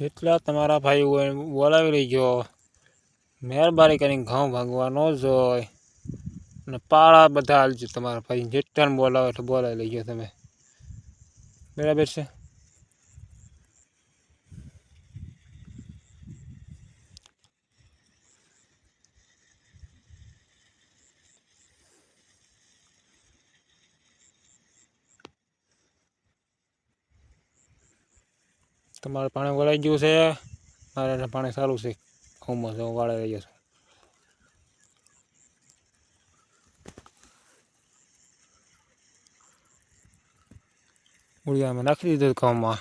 જેટલા તમારા ભાઈ હોય બોલાવી લેજો, મહેરબાની કરીને ઘઉં ભાગવા ન જોય અને પાળા બધા હાલજો તમારા ભાઈ, જેટલાને બોલાવે એટલે બોલાવી લેજો તમે. બરાબર છે? તમારે પાણી વળાઈ ગયું છે? મારે પાણી સારું છે. ઘઉંમાં છે હું વાળાઈ રહ્યો છું ઉડિયામાં નાખી દીધું ઘઉંમાં.